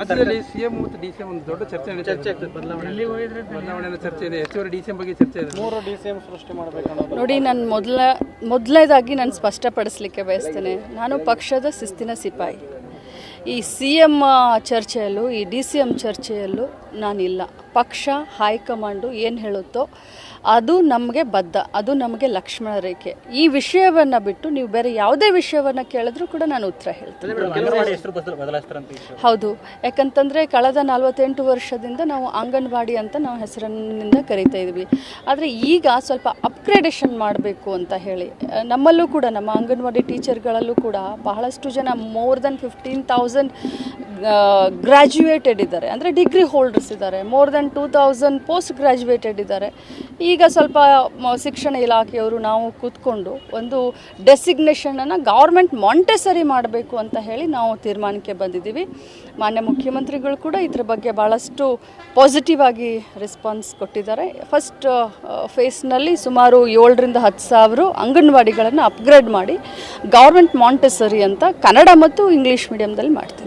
ರಾಜ್ಯದಲ್ಲಿ ಸಿಎಂ ಮತ್ತು D C M ಒಂದು ದೊಡ್ಡ ಚರ್ಚೆ ಇದೆ. ಬದಲಾವಣೆ. ಚರ್ಚೆ ಇದೆ. ಹೆಚ್ಚುವರಿ ಡಿ ಸಿಎಂ ಬಗ್ಗೆ ಚರ್ಚೆ ಇದೆ. ಮೂರು ಡಿ ಸಿ ಎಂ ಸೃಷ್ಟಿ ಮಾಡಬೇಕು ನೋಡಿ ನಾನು ಮೊದಲ ಮೊದಲನೇದಾಗಿ ನಾನು ಸ್ಪಷ್ಟಪಡಿಸ್ಲಿಕ್ಕೆ ಬಯಸ್ತೇನೆ. ನಾನು ಪಕ್ಷದ ಶಿಸ್ತಿನ ಸಿಪಾಯಿ. ಈ ಸಿ ಎಂ ಚರ್ಚೆಯಲ್ಲೂ ಈ ಡಿ ಸಿ ಎಂ ಚರ್ಚೆಯಲ್ಲೂ ನಾನಿಲ್ಲ. ಪಕ್ಷ ಹೈಕಮಾಂಡು ಏನು ಹೇಳುತ್ತೋ ಅದು ನಮಗೆ ಬದ್ಧ ಅದು ನಮಗೆ ಲಕ್ಷ್ಮಣ ರೇಖೆ. ಈ ವಿಷಯವನ್ನು ಬಿಟ್ಟು ನೀವು ಬೇರೆ ಯಾವುದೇ ವಿಷಯವನ್ನು ಕೇಳಿದ್ರೂ ಕೂಡ ನಾನು ಉತ್ತರ ಹೇಳ್ತೀನಿ. ಹೌದು. ಯಾಕಂತಂದರೆ ಕಳೆದ ನಲವತ್ತೆಂಟು ವರ್ಷದಿಂದ ನಾವು ಅಂಗನವಾಡಿ ಅಂತ ನಾವು ಹೆಸರಿನಿಂದ ಕರಿತಾ ಇದ್ವಿ. ಆದರೆ ಈಗ ಸ್ವಲ್ಪ ಅಪ್ಗ್ರೇಡೇಷನ್ ಮಾಡಬೇಕು ಅಂತ ಹೇಳಿ ನಮ್ಮಲ್ಲೂ ಕೂಡ ನಮ್ಮ ಅಂಗನವಾಡಿ ಟೀಚರ್ಗಳಲ್ಲೂ ಕೂಡ ಬಹಳಷ್ಟು ಜನ more than fifteen thousand graduated ಇದ್ದಾರೆ. ಅಂದರೆ ಡಿಗ್ರಿ ಹೋಲ್ಡರ್ಸ್ ಇದ್ದಾರೆ. More than two thousand post graduated ಇದ್ದಾರೆ. ಈಗ ಸ್ವಲ್ಪ ಶಿಕ್ಷಣ ಇಲಾಖೆಯವರು ನಾವು ಕೂತ್ಕೊಂಡು ಒಂದು ಡೆಸಿಗ್ನೇಷನನ್ನು ಗೌರ್ಮೆಂಟ್ ಮಾಂಟೆಸರಿ ಮಾಡಬೇಕು ಅಂತ ಹೇಳಿ ನಾವು ತೀರ್ಮಾನಕ್ಕೆ ಬಂದಿದ್ದೀವಿ. ಮಾನ್ಯ ಮುಖ್ಯಮಂತ್ರಿಗಳು ಕೂಡ ಇದ್ರ ಬಗ್ಗೆ ಭಾಳಷ್ಟು ಪಾಸಿಟಿವ್ ಆಗಿ ರೆಸ್ಪಾನ್ಸ್ ಕೊಟ್ಟಿದ್ದಾರೆ. ಫಸ್ಟ್ ಫೇಸ್ನಲ್ಲಿ ಸುಮಾರು ಏಳರಿಂದ ಹತ್ತು ಸಾವಿರ ಅಂಗನವಾಡಿಗಳನ್ನು ಅಪ್ಗ್ರೇಡ್ ಮಾಡಿ ಗೌರ್ಮೆಂಟ್ ಮಾಂಟೆಸರಿ ಅಂತ ಕನ್ನಡ ಮತ್ತು ಇಂಗ್ಲೀಷ್ ಮೀಡಿಯಂದಲ್ಲಿ ಮಾಡ್ತೀವಿ.